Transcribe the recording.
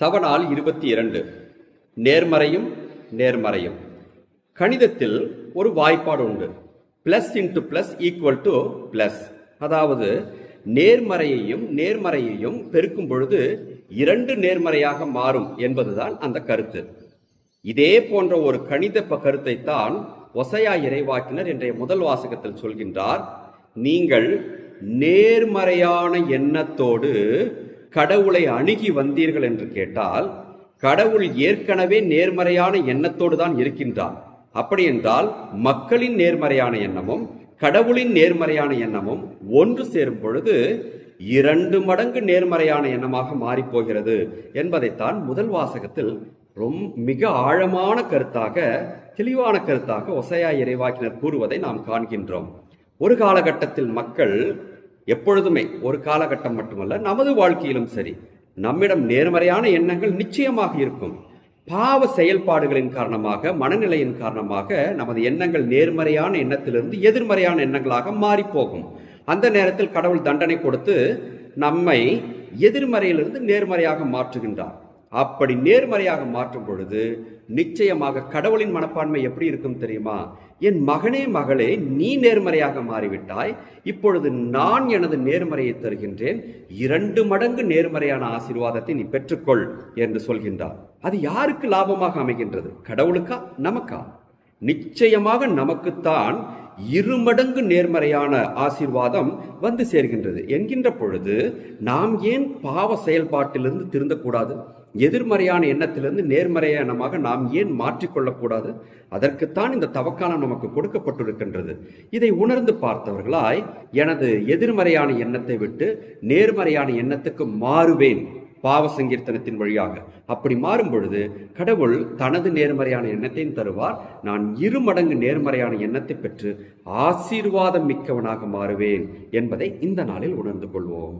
தவநாள் இருபத்தி இரண்டு நேர்மறையும் நேர்மறையும். கணிதத்தில் ஒரு வாய்ப்பாடு உண்டு. Plus into plus equal to plus அதாவது நேர்மறையையும் நேர்மறையையும் பெருக்கும் பொழுது இரண்டு நேர்மறையாக மாறும் என்பதுதான் அந்த கருத்து. இதே போன்ற ஒரு கணித கருத்தை தான் ஒசையா இறைவாக்கினர் என்ற முதல் வாசகத்தில் சொல்கின்றார். நீங்கள் நேர்மறையான எண்ணத்தோடு கடவுளை அணுகி வந்தீர்கள் என்று கேட்டால் கடவுள் ஏற்கனவே நேர்மறையான எண்ணத்தோடு தான் இருக்கின்றார். அப்படி என்றால் மக்களின் நேர்மறையான எண்ணமும் கடவுளின் நேர்மறையான எண்ணமும் ஒன்று சேரும் பொழுது இரண்டு மடங்கு நேர்மறையான எண்ணமாக மாறிப் போகிறது என்பதைத்தான் முதல் வாசகத்தில் ரொம்ப மிக ஆழமான கருத்தாக தெளிவான கருத்தாக ஒசையா இறைவாக்கினர் கூறுவதை நாம் காண்கின்றோம். ஒரு காலகட்டத்தில் மக்கள் எப்பொழுதுமே ஒரு காலகட்டம் மட்டுமல்ல நமது வாழ்க்கையிலும் சரி நம்மிடம் நேர்மறையான எண்ணங்கள் நிச்சயமாக இருக்கும். பாவ செயல்பாடுகளின் காரணமாக மனநிலையின் காரணமாக நமது எண்ணங்கள் நேர்மறையான எண்ணத்திலிருந்து எதிர்மறையான எண்ணங்களாக மாறி போகும் அந்த நேரத்தில் கடவுள் தண்டனை கொடுத்து நம்மை எதிர்மறையிலிருந்து நேர்மறையாக மாற்றுகின்றார். அப்படி நேர்மறையாக மாற்றும் பொழுது நிச்சயமாக கடவுளின் மனப்பான்மை எப்படி இருக்கும் தெரியுமா? என் மகனே மகளே நீ நேர்மறையாக மாறிவிட்டாய். இப்பொழுது நான் எனது நேர்மறையை தருகின்றேன். இரண்டு மடங்கு நேர்மறையான ஆசீர்வாதத்தை நீ பெற்றுக்கொள் என்று சொல்கின்றார். அது யாருக்கு லாபமாக அமைகின்றது? கடவுளுக்கா? நமக்கா? நிச்சயமாக நமக்குத்தான் இருமடங்கு நேர்மறையான ஆசீர்வாதம் வந்து சேர்கின்றது. என்கின்ற பொழுது நாம் ஏன் பாவ செயல்பாட்டிலிருந்து திருந்தக்கூடாது? எதிர்மறையான எண்ணத்திலிருந்து நேர்மறையானமாக நாம் ஏன் மாற்றிக்கொள்ளக்கூடாது? அதற்குத்தான் இந்த தவக்காலம் நமக்கு கொடுக்கப்பட்டிருக்கின்றது. இதை உணர்ந்து பார்த்தவர்களாய் எனது எதிர்மறையான எண்ணத்தை விட்டு நேர்மறையான எண்ணத்துக்கு மாறுவேன். பாவ சங்கீர்த்தனத்தின் வழியாக. அப்படி மாறும் பொழுது கடவுள் தனது நேர்மறையான எண்ணத்தையும் தருவார். நான் இரு மடங்கு நேர்மறையான எண்ணத்தை பெற்று ஆசீர்வாதம் மிக்கவனாக மாறுவேன் என்பதை இந்த நாளில் உணர்ந்து கொள்வோம்.